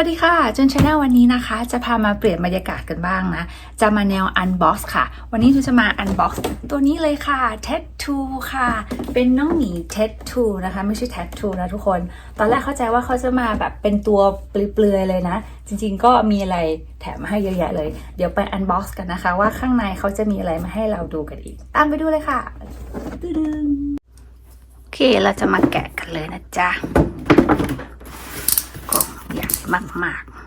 วัสดีค่ะจนชาแนลวันนี้นะคะ จะพามาเปลี่ยนบรรยากาศกันบ้างนะ จะมาแนว unbox ค่ะ วันนี้จูจะมา unbox ตัวนี้เลยค่ะ Tattoo ค่ะ เป็นน้องหมี Tattoo นะคะ ไม่ใช่ Tattoo นะทุกคน ตอนแรกเข้าใจว่าเขาจะมาแบบเป็นตัวเปลือยๆเลยนะ จริงๆก็มีอะไรแถมมาให้เยอะแยะเลย เดี๋ยวไป unbox กันนะคะ ว่าข้างในเขาจะมีอะไรมาให้เราดูกันอีก ตามไปดูเลยค่ะโอเคเราจะมาแกะกันเลยนะจ๊ะ มาก ๆ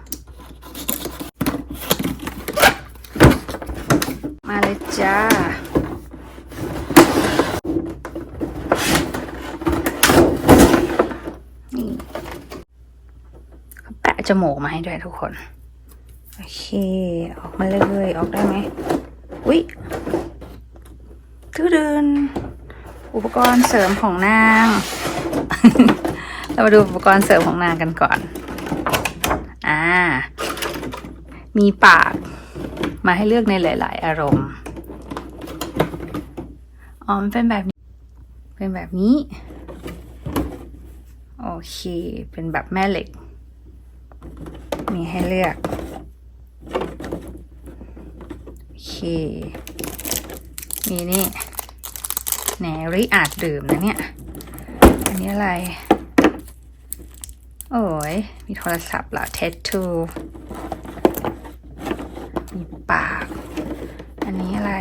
มาเลยจ้านี่แปะจมูกมาให้ด้วยทุกคน โอเค ออกมาเลยออกได้ไหมอุ๊ยทื่อเดิน อุปกรณ์เสริมของนาง เรามาดูอุปกรณ์เสริมของนางกันก่อน อ่า มีปากมาให้เลือกในหลาย ๆ อารมณ์ อ๋อ มันเป็นแบบนี้ เป็นแบบนี้ โอเค เป็นแบบแม่เหล็ก มีให้เลือก โอเค มีนี่แหนริอาจดื่มนะเนี่ย อันนี้อะไร โอ้ย มีโทรศัพท์เหรอเทสทูมีปาก อันนี้อะไร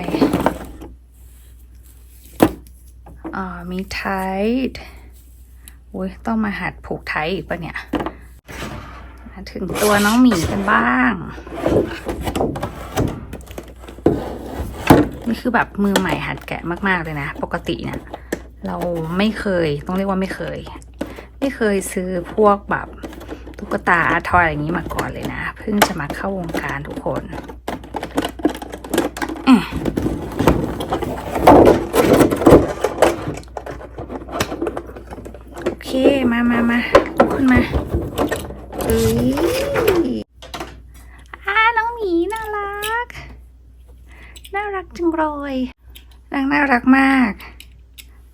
อ่ามีไทท์อุ้ยต้องมาหัดผูกไทท์อีกปะเนี่ย มาถึงตัวน้องหมีกันบ้าง นี่คือแบบมือใหม่หัดแกะมาก ๆ เลยนะ ปกติเนี่ยเราไม่เคย ต้องเรียกว่าไม่เคย ไม่เคยซื้อพวกแบบตุ๊กตาอาร์ทอยอะไรอย่างนี้มาก่อนเลยนะ เพิ่งจะมาเข้าวงการทุกคนอโอเค มามามาลุกขึ้นมาเอ้ยอ่าน้องหมีน่ารัก น่ารักจังเลยนางน่ารักมาก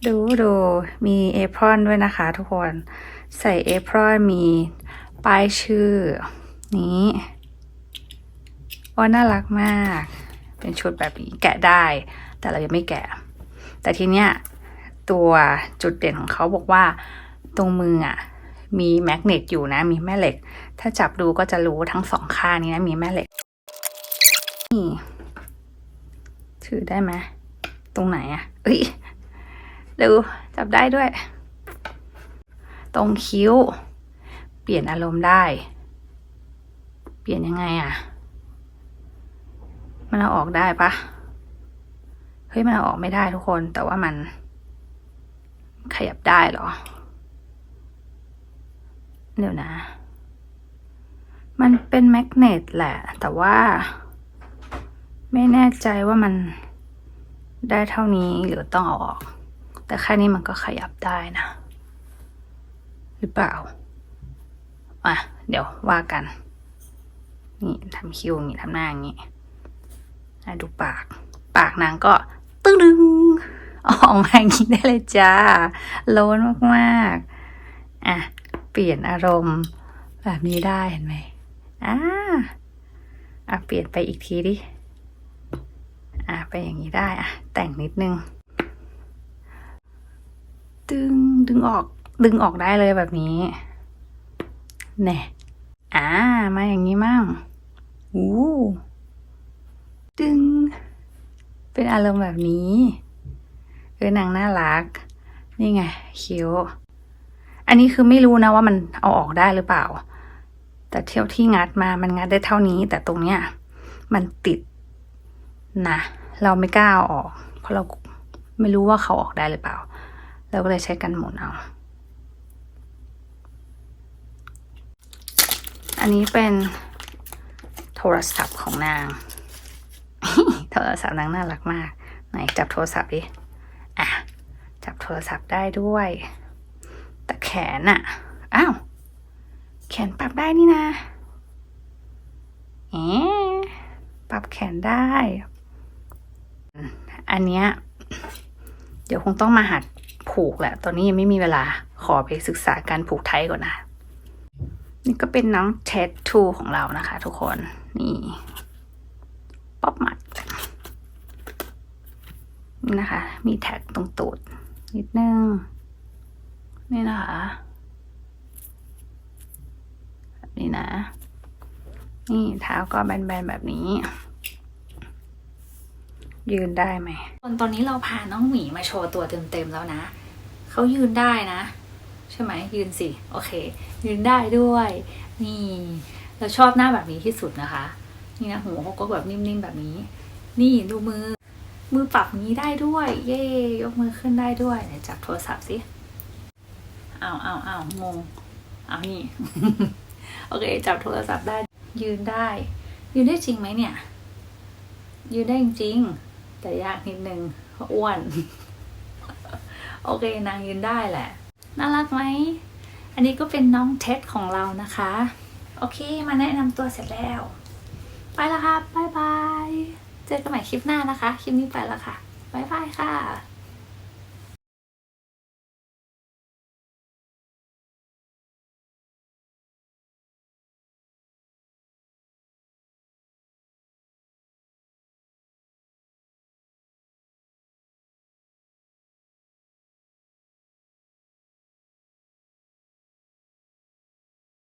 ดูดูมีเอพรอนด้วยนะคะทุกคน ใส่เอพรอนมีป้ายชื่อ นี้ว่าน่ารักมาก เป็นชุดแบบนี้แกะได้ แต่เรายังไม่แกะ แต่ทีเนี้ยตัวจุดเด่นของเขาบอกว่า ตรงมืออะมีแมกเนตอยู่นะ มีแม่เหล็ก ถ้าจับดูก็จะรู้ทั้งสองข้างนี้นะ มีแม่เหล็ก นี่ ถือได้ไหม ตรงไหนอะ เอ้ย ดูจับได้ด้วย ตรงคิ้ว เปลี่ยนอารมณ์ได้ เปลี่ยนยังไงอะ่ะ มันเอาออกได้ปะเฮ้ย มันเอาออกไม่ได้ทุกคน แต่ว่ามันขยับได้เหรอ เดี๋ยวนะ มันเป็นแมกเนตแหละ แต่ว่า ไม่แน่ใจว่ามันได้เท่านี้หรือต้องเอาออก แต่แค่นี้มันก็ขยับได้นะ หรือเปล่าอะเดี๋ยวว่ากัน นี่ทำคิ้วอย่างนี้ทำหน้าอย่างนี้ดูปาก ปากนางก็ตึ้งดึงออกมาอย่างนี้ได้เลยจ้าโล้นมากๆอะเปลี่ยนอารมณ์แบบนี้ได้เห็นไหมอ่าอะเปลี่ยนไปอีกทีดิอะไปอย่างนี้ได้อะแต่งนิดนึง ดึงดึงออกดึงออกได้เลยแบบนี้แน่อ่า มาอย่างนี้มั่งอู้ดึง เป็นอารมณ์แบบนี้เออนางน่ารัก นี่ไงคิ้ว อันนี้คือไม่รู้นะว่ามันเอาออกได้หรือเปล่า แต่เที่ยวที่งัดมามันงัดได้เท่านี้ แต่ตรงเนี้ยมันติดนะเราไม่กล้าเอาออก เพราะเราไม่รู้ว่าเขาออกได้หรือเปล่า เราก็เลยใช้กันหมุนเอา อันนี้เป็นโทรศัพท์ของนาง โทรศัพท์นางน่ารักมาก ไหนจับโทรศัพท์ดิ อะ จับโทรศัพท์ได้ด้วย แต่แขนอะอ้าว แขนปรับได้นี่นะเอ๊ปรับแขนได้ อันเนี้ยเดี๋ยวคงต้องมาหัด ผูกแหละ ตอนนี้ยังไม่มีเวลาขอไปศึกษาการผูกไทยก่อนนะ นี่ก็เป็นน้องเท็ดทูของเรานะคะ ทุกคน นี่ป๊อปมัดนี่นะคะ มีแท็กตรงตูดนิดนึง นี่นะคะ แบบนี้นะ นี่เท้าก็แบนๆแบบนี้ยืนได้ไหมตอนนี้เราพาน้องหมีมาโชว์ตัวเต็มๆแล้วนะ เขายืนได้นะ ใช่ไหมยืนสิโอเค ยืนได้ด้วย นี่ เราชอบหน้าแบบนี้ที่สุดนะคะ นี่นะหัวเขาก็แบบนิ่มๆแบบนี้ นี่ดูมือ มือปรับนี้ได้ด้วย เย่ยกมือขึ้นได้ด้วยไหนจับโทรศัพท์สิอ้าวอ้าวอ้าวงงอ้าวนี่โอเค จับโทรศัพท์ได้ยืนได้ ยืนได้จริงไหมเนี่ย ยืนได้จริง แต่ยากนิดนึงเพราะอ้วน โอเคนางยืนได้แหละ น่ารักไหม อันนี้ก็เป็นน้องเท็ดของเรานะคะ โอเค มาแนะนำตัวเสร็จแล้ว ไปแล้วครับบ๊ายบาย เจอกันใหม่คลิปหน้านะคะ คลิปนี้ไปแล้วค่ะบ๊ายบายค่ะ